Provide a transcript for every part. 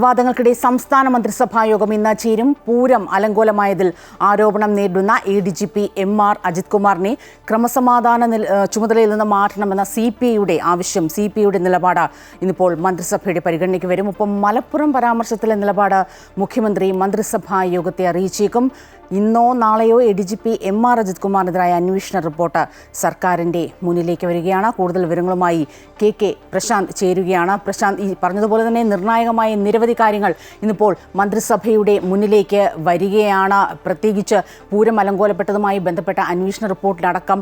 വിവാദങ്ങൾക്കിടെ സംസ്ഥാന മന്ത്രിസഭാ യോഗം ഇന്ന് ചേരും പൂരം അലങ്കോലമായതിൽ ആരോപണം നേരിടുന്ന A D G P M R Ajith കുമാറിനെ ക്രമസമാധാന ചുമതലയിൽ നിന്ന് മാറ്റണമെന്ന സി പി ഐയുടെ ആവശ്യം സി പി ഐയുടെ നിലപാട് ഇന്നിപ്പോൾ മന്ത്രിസഭയുടെ പരിഗണനയ്ക്ക് വരും. ഒപ്പം മലപ്പുറം പരാമർശത്തിലെ നിലപാട് മുഖ്യമന്ത്രി മന്ത്രിസഭാ യോഗത്തെ അറിയിച്ചേക്കും. ഇന്നോ നാളെയോ A D G P M R Ajith കുമാറിനെതിരായ അന്വേഷണ റിപ്പോർട്ട് സർക്കാരിന്റെ മുന്നിലേക്ക് വരികയാണ്. കൂടുതൽ വിവരങ്ങളുമായി കെ കെ പ്രശാന്ത് ചേരുകയാണ്. പ്രശാന്ത് ഈ പറഞ്ഞതുപോലെ തന്നെ നിർണായകമായ നിരവധി കാര്യങ്ങൾ ഇന്നിപ്പോൾ മന്ത്രിസഭയുടെ മുന്നിലേക്ക് വരികയാണ്. പ്രത്യേകിച്ച് പൂരം അലങ്കോലപ്പെട്ടതുമായി ബന്ധപ്പെട്ട അന്വേഷണ റിപ്പോർട്ടിലടക്കം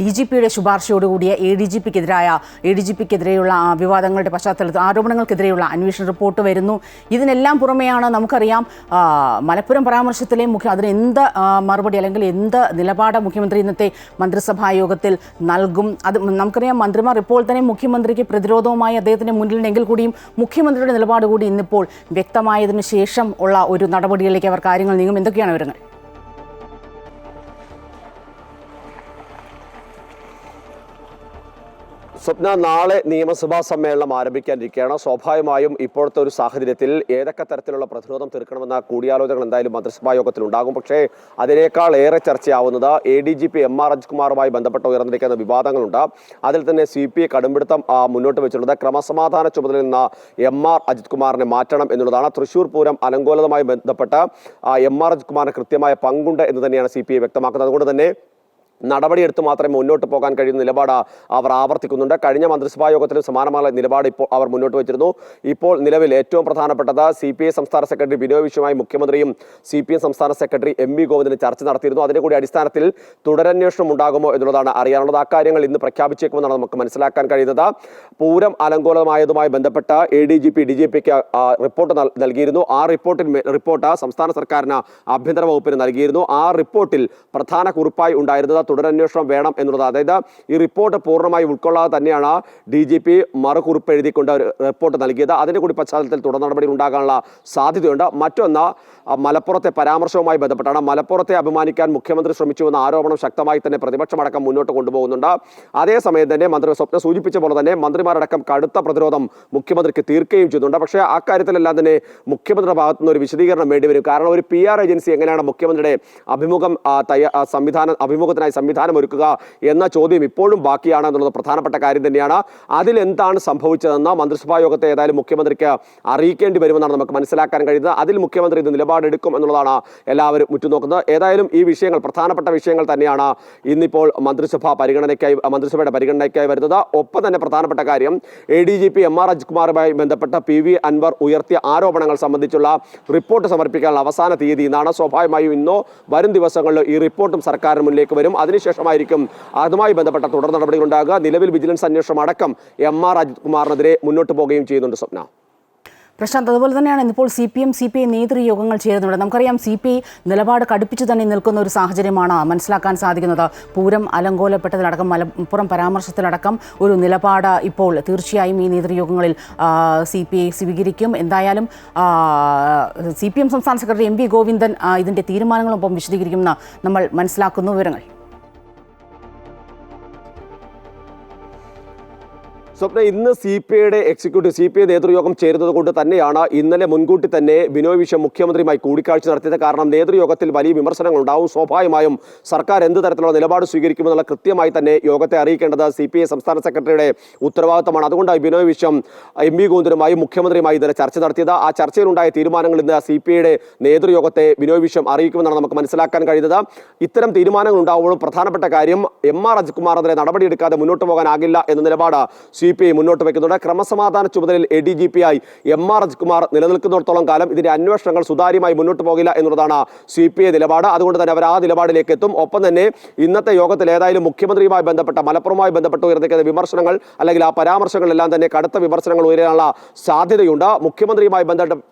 ഡി ജി പിയുടെ ശുപാർശയോടുകൂടിയ എ ഡി ജി പിക്കെതിരായ എ ഡി ജി പിക്കെതിരെയുള്ള വിവാദങ്ങളുടെ പശ്ചാത്തലത്തിൽ ആരോപണങ്ങൾക്കെതിരെയുള്ള അന്വേഷണ റിപ്പോർട്ട് വരുന്നു. ഇതിനെല്ലാം പുറമെയാണ് നമുക്കറിയാം മലപ്പുറം പരാമർശത്തിലെ മുഖ്യ അതിന് എന്ത് മറുപടി അല്ലെങ്കിൽ എന്ത് നിലപാട് മുഖ്യമന്ത്രി ഇന്നത്തെ മന്ത്രിസഭാ യോഗത്തിൽ നൽകും? അത് നമുക്കറിയാം മന്ത്രിമാർ ഇപ്പോൾ തന്നെ മുഖ്യമന്ത്രിക്ക് പ്രതിരോധവുമായി അദ്ദേഹത്തിന് മുന്നിലുണ്ടെങ്കിൽ കൂടിയും മുഖ്യമന്ത്രിയുടെ നിലപാട് കൂടി ഇന്നിപ്പോൾ വ്യക്തമായതിനു ശേഷം ഉള്ള ഒരു നടപടികളിലേക്ക് അവർ കാര്യങ്ങൾ നീങ്ങും. എന്തൊക്കെയാണ് വിവരങ്ങൾ? സ്വപ്ന നാളെ നിയമസഭാ സമ്മേളനം ആരംഭിക്കാനിരിക്കുകയാണ്. സ്വാഭാവികമായും ഇപ്പോഴത്തെ ഒരു സാഹചര്യത്തിൽ ഏതൊക്കെ തരത്തിലുള്ള പ്രതിരോധം തീർക്കണമെന്ന കൂടിയാലോചനകൾ എന്തായാലും മന്ത്രിസഭാ യോഗത്തിൽ ഉണ്ടാകും. പക്ഷേ അതിനേക്കാൾ ഏറെ ചർച്ചയാവുന്നത് A D G P M R അജ്കുമാറുമായി ബന്ധപ്പെട്ട് ഉയർന്നിരിക്കുന്ന വിവാദങ്ങളുണ്ട്. അതിൽ തന്നെ സി പി ഐ കടുംപിടുത്തം മുന്നോട്ട് വെച്ചിട്ടുള്ളത് ക്രമസമാധാന ചുമതലയിൽ നിന്ന എം ആർ അജിത് കുമാറിനെ മാറ്റണം എന്നുള്ളതാണ്. തൃശൂർ പൂരം അലങ്കോലതമായി ബന്ധപ്പെട്ട് എം ആർ അജിത് കുമാറിന് കൃത്യമായ പങ്കുണ്ട് എന്ന് തന്നെയാണ് സി പി ഐ വ്യക്തമാക്കുന്നത്. അതുകൊണ്ട് തന്നെ നടപടിയെടുത്ത് മാത്രമേ മുന്നോട്ട് പോകാൻ കഴിയുന്ന നിലപാട് അവർ ആവർത്തിക്കുന്നുണ്ട്. കഴിഞ്ഞ മന്ത്രിസഭാ യോഗത്തിലും സമാനമായ നിലപാട് ഇപ്പോൾ അവർ മുന്നോട്ട് വച്ചിരുന്നു. ഇപ്പോൾ നിലവിൽ ഏറ്റവും പ്രധാനപ്പെട്ടത് സി പി ഐ സംസ്ഥാന സെക്രട്ടറി ബിനോയ് വിശ്വമായി മുഖ്യമന്ത്രിയും സി പി എം സംസ്ഥാന സെക്രട്ടറി എം വി ഗോവിന്ദനും ചർച്ച നടത്തിയിരുന്നു. അതിന്റെ കൂടി അടിസ്ഥാനത്തിൽ തുടരന്വേഷണം ഉണ്ടാകുമോ എന്നുള്ളതാണ് അറിയാനുള്ളത്. കാര്യങ്ങൾ ഇന്ന് പ്രഖ്യാപിച്ചേക്കുമെന്നാണ് നമുക്ക് മനസ്സിലാക്കാൻ കഴിയുന്നത്. പൂരം അലങ്കോലമായതുമായി ബന്ധപ്പെട്ട A D G P D G pick report നൽ- നൽകിയിരുന്നു. ആ റിപ്പോർട്ടിൽ മേ- റിപ്പോർട്ട് സംസ്ഥാന സർക്കാരിന് ആഭ്യന്തര വകുപ്പിന് നൽകിയിരുന്നു. ആ റിപ്പോർട്ടിൽ പ്രധാന കുറിപ്പായി ഉണ്ടായിരുന്നത് തുടരന്വേഷണം വേണം എന്നുള്ളത്. അതായത് ഈ റിപ്പോർട്ട് പൂർണമായി ഉൾക്കൊള്ളാതെ തന്നെയാണ് ഡി ജി പി മറുകുറിപ്പ് എഴുതിക്കൊണ്ട് റിപ്പോർട്ട് നൽകിയത്. അതിന്റെ കൂടി പശ്ചാത്തലത്തിൽ തുടർ നടപടികൾ ഉണ്ടാകാനുള്ള സാധ്യതയുണ്ട്. മറ്റൊന്ന് മലപ്പുറത്തെ പരാമർശവുമായി ബന്ധപ്പെട്ടാണ്. മലപ്പുറത്തെ അഭിമാനിക്കാൻ മുഖ്യമന്ത്രി ശ്രമിച്ചു എന്ന ആരോപണം ശക്തമായി തന്നെ പ്രതിപക്ഷമടക്കം മുന്നോട്ട് കൊണ്ടുപോകുന്നുണ്ട്. അതേസമയം തന്നെ മന്ത്രി സ്വപ്ന സൂചിപ്പിച്ച പോലെ തന്നെ മന്ത്രിമാരടക്കം കടുത്ത പ്രതിരോധം മുഖ്യമന്ത്രിക്ക് തീർക്കുകയും ചെയ്യുന്നുണ്ട്. പക്ഷേ ആ കാര്യത്തിലെല്ലാം തന്നെ മുഖ്യമന്ത്രിയുടെ ഭാഗത്തു നിന്ന് ഒരു വിശദീകരണം വേണ്ടിവരും. കാരണം ഒരു പി ആർ ഏജൻസി എങ്ങനെയാണ് മുഖ്യമന്ത്രിയുടെ അഭിമുഖം സംവിധാനം അഭിമുഖത്തിനായി സംവിധാനം ഒരുക്കുക എന്ന ചോദ്യം ഇപ്പോഴും ബാക്കിയാണ് എന്നുള്ളത് പ്രധാനപ്പെട്ട കാര്യം തന്നെയാണ്. അതിലെന്താണ് സംഭവിച്ചതെന്ന് മന്ത്രിസഭാ യോഗത്തെ ഏതായാലും മുഖ്യമന്ത്രിക്ക് അറിയിക്കേണ്ടി വരുമെന്നാണ് നമുക്ക് മനസ്സിലാക്കാൻ കഴിയുന്നത്. അതിൽ മുഖ്യമന്ത്രി ഇത് നിലപാടെടുക്കും എന്നുള്ളതാണ് എല്ലാവരും ഉറ്റുനോക്കുന്നത്. ഏതായാലും ഈ വിഷയങ്ങൾ പ്രധാനപ്പെട്ട വിഷയങ്ങൾ തന്നെയാണ് ഇന്നിപ്പോൾ മന്ത്രിസഭ പരിഗണനയ്ക്കായി മന്ത്രിസഭയുടെ പരിഗണനയ്ക്കായി വരുന്നത്. ഒപ്പം തന്നെ പ്രധാനപ്പെട്ട കാര്യം A D G P M R അജ്കുമാറുമായി ബന്ധപ്പെട്ട പി വി അൻവർ ഉയർത്തിയ ആരോപണങ്ങൾ സംബന്ധിച്ചുള്ള റിപ്പോർട്ട് സമർപ്പിക്കാനുള്ള അവസാന തീയതി ഇന്നാണ്. സ്വാഭാവികമായും ഇന്നോ വരും ദിവസങ്ങളിലോ ഈ റിപ്പോർട്ടും സർക്കാരിന് മുന്നിലേക്ക് വരും. അതിനുശേഷമായിരിക്കും അതുമായി ബന്ധപ്പെട്ട തുടർ നടപടികൾ ഉണ്ടാകുക നിലവിൽ വിജിലൻസ് അന്വേഷണം അടക്കം എം ആർ അജിത് കുമാറിനെതിരെ മുന്നോട്ട് പോവുകയും ചെയ്യുന്നുണ്ട് സ്വപ്ന. പ്രശാന്ത് അതുപോലെ തന്നെയാണ് ഇന്നിപ്പോൾ C P M C P I നേതൃയോഗങ്ങൾ ചേരുന്നുണ്ട്. നമുക്കറിയാം സി പി ഐ നിലപാട് കടുപ്പിച്ചു തന്നെ നിൽക്കുന്ന ഒരു സാഹചര്യമാണ് മനസ്സിലാക്കാൻ സാധിക്കുന്നത്. പൂരം അലങ്കോലപ്പെട്ടതിലടക്കം മലപ്പുറം പരാമർശത്തിലടക്കം ഒരു നിലപാട് ഇപ്പോൾ തീർച്ചയായും ഈ നേതൃയോഗങ്ങളിൽ സി പി ഐ സ്വീകരിക്കും. എന്തായാലും സി പി എം സംസ്ഥാന സെക്രട്ടറി എം വി ഗോവിന്ദൻ ഇതിന്റെ തീരുമാനങ്ങളൊപ്പം വിശദീകരിക്കുമെന്ന് നമ്മൾ മനസ്സിലാക്കുന്നു വിവരങ്ങൾ. സ്വപ്ന ഇന്ന് സി പി ഐയുടെ എക്സിക്യൂട്ടീവ് സി പി ഐ നേതൃയോഗം ചേരുന്നത് കൊണ്ട് തന്നെയാണ് ഇന്നലെ മുൻകൂട്ടി തന്നെ ബിനോയ് വിശ്വം മുഖ്യമന്ത്രിയുമായി കൂടിക്കാഴ്ച നടത്തിയത്. കാരണം നേതൃയോഗത്തിൽ വലിയ വിമർശനങ്ങൾ ഉണ്ടാവും. സ്വാഭാവികമായും സർക്കാർ എന്ത് തരത്തിലുള്ള നിലപാട് സ്വീകരിക്കുമെന്നുള്ള കൃത്യമായി തന്നെ യോഗത്തെ അറിയിക്കേണ്ടത് സി പി ഐ സംസ്ഥാന സെക്രട്ടറിയുടെ ഉത്തരവാദിത്തമാണ്. അതുകൊണ്ടാണ് ബിനോയ് വിശ്വം എം വി ഗോവിന്ദനുമായും മുഖ്യമന്ത്രിയുമായി ഇന്നലെ ചർച്ച നടത്തിയത്. ആ ചർച്ചയിലുണ്ടായ തീരുമാനങ്ങൾ ഇന്ന് സി പി ഐയുടെ നേതൃയോഗത്തെ ബിനോയ് വിശ്വം അറിയിക്കുമെന്നാണ് നമുക്ക് മനസ്സിലാക്കാൻ കഴിയുന്നത്. ഇത്തരം തീരുമാനങ്ങൾ ഉണ്ടാവുമ്പോഴും പ്രധാനപ്പെട്ട കാര്യം എം ആർ അജിത്കുമാറിനെതിരെ നടപടിയെടുക്കാതെ മുന്നോട്ട് പോകാനാകില്ല എന്ന നിലപാട് സി പി ഐ മുന്നോട്ട് വയ്ക്കുന്നുണ്ട്. ക്രമസമാധാന ചുമതലയിൽ എ ഡി ജി പി ആയി എം ആർ അജിത്കുമാർ നിലനിൽക്കുന്നിടത്തോളം കാലം ഇതിന്റെ അന്വേഷണങ്ങൾ സുതാര്യമായി മുന്നോട്ട് പോകില്ല എന്നുള്ളതാണ് സി പി ഐ നിലപാട്. അതുകൊണ്ട് തന്നെ അവർ ആ നിലപാടിലേക്ക് എത്തും. ഒപ്പം തന്നെ ഇന്നത്തെ യോഗത്തിൽ ഏതായാലും മുഖ്യമന്ത്രിയുമായി ബന്ധപ്പെട്ട മലപ്പുറവുമായി ബന്ധപ്പെട്ട് ഉയർന്നിരിക്കുന്ന വിമർശനങ്ങൾ അല്ലെങ്കിൽ ആ പരാമർശങ്ങളെല്ലാം തന്നെ കടുത്ത വിമർശനങ്ങൾ ഉയരാനുള്ള സാധ്യതയുണ്ട്. മുഖ്യമന്ത്രിയുമായി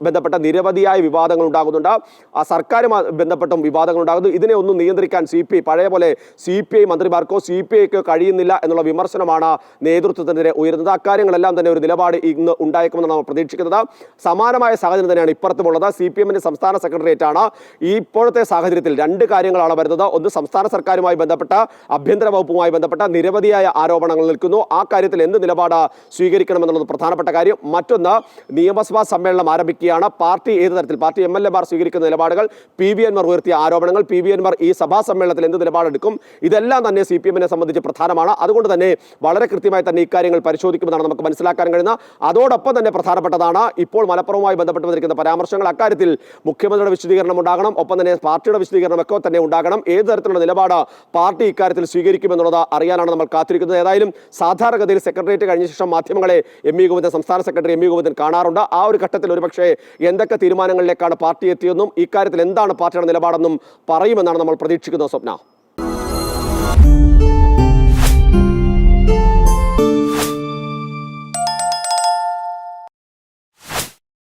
ബന്ധപ്പെട്ട നിരവധിയായ വിവാദങ്ങൾ ഉണ്ടാകുന്നുണ്ട്. ആ സർക്കാരുമായി ബന്ധപ്പെട്ടും വിവാദങ്ങൾ ഉണ്ടാകുന്നു. ഇതിനെ ഒന്നും നിയന്ത്രിക്കാൻ സി പി ഐ പഴയ പോലെ സി പി ഐ മന്ത്രിമാർക്കോ സി പി ഐക്കോ കഴിയുന്നില്ല എന്നുള്ള വിമർശനമാണ് നേതൃത്വത്തിനെതിരെ ഉയരുന്നത്. അക്കാര്യങ്ങളെല്ലാം തന്നെ ഒരു നിലപാട് ഇന്ന് ഉണ്ടായേക്കുമെന്ന് നമ്മൾ പ്രതീക്ഷിക്കുന്നത്. സമാനമായ സാഹചര്യം തന്നെയാണ് ഇപ്പുറത്തുമുള്ളത്. സി പി എമ്മിന്റെ സംസ്ഥാന സെക്രട്ടേറിയറ്റ് ആണ് ഈ ഇപ്പോഴത്തെ സാഹചര്യത്തിൽ രണ്ട് കാര്യങ്ങളാണ് വരുന്നത്. ഒന്ന് സംസ്ഥാന സർക്കാരുമായി ബന്ധപ്പെട്ട ആഭ്യന്തര വകുപ്പുമായി ബന്ധപ്പെട്ട നിരവധിയായ ആരോപണങ്ങൾ നിൽക്കുന്നു. ആ കാര്യത്തിൽ എന്ത് നിലപാട് സ്വീകരിക്കണമെന്നുള്ളത് പ്രധാനപ്പെട്ട കാര്യം. മറ്റൊന്ന് നിയമസഭാ സമ്മേളനം ആരംഭിക്കുകയാണ്. പാർട്ടി ഏത് തരത്തിൽ പാർട്ടി എം എൽ എമാർ സ്വീകരിക്കുന്ന നിലപാടുകൾ പി വി എൻമാർ ഉയർത്തിയ ആരോപണങ്ങൾ പി വി എൻമാർ ഈ സഭാ സമ്മേളനത്തിൽ എന്ത് നിലപാടെടുക്കും? ഇതെല്ലാം തന്നെ സി പി എമ്മിനെ സംബന്ധിച്ച് പ്രധാനമാണ്. അതുകൊണ്ട് തന്നെ വളരെ കൃത്യമായി തന്നെ ഇക്കാര്യങ്ങൾ പരിശോധിക്കുമെന്നാണ് നമുക്ക് മനസ്സിലാക്കാൻ കഴിയുന്ന അതോടൊപ്പം തന്നെ പ്രധാനപ്പെട്ടതാണ് ഇപ്പോൾ മലപ്പുറവുമായി ബന്ധപ്പെട്ട് വന്നിരിക്കുന്ന പരാമർശങ്ങൾ അക്കാര്യത്തിൽ മുഖ്യമന്ത്രിയുടെ വിശദീകരണം ഉണ്ടാകണം. ഒപ്പം തന്നെ പാർട്ടിയുടെ വിശദീകരണം ഒക്കെ തന്നെ ഉണ്ടാകണം. ഏത് തരത്തിലുള്ള നിലപാട് പാർട്ടി ഇക്കാര്യത്തിൽ സ്വീകരിക്കുമെന്നുള്ളത് അറിയാനാണ് നമ്മൾ കാത്തിരിക്കുന്നത്. ഏതായാലും സാധാരണഗതിയിൽ സെക്രട്ടേറിയറ്റ് കഴിഞ്ഞ ശേഷം മാധ്യമങ്ങളെ എം ഇ ഗോവിന്ദൻ സംസ്ഥാന സെക്രട്ടറി എം ഇ ഗോവിന്ദൻ കാണാറുണ്ട്. ആ ഒരു ഘട്ടത്തിൽ ഒരുപക്ഷേ എന്തൊക്കെ തീരുമാനങ്ങളിലേക്കാണ് പാർട്ടി എത്തിയെന്നും ഇക്കാര്യത്തിൽ എന്താണ് പാർട്ടിയുടെ നിലപാടെന്നും പറയുമെന്നാണ് നമ്മൾ പ്രതീക്ഷിക്കുന്നത് സ്വപ്ന.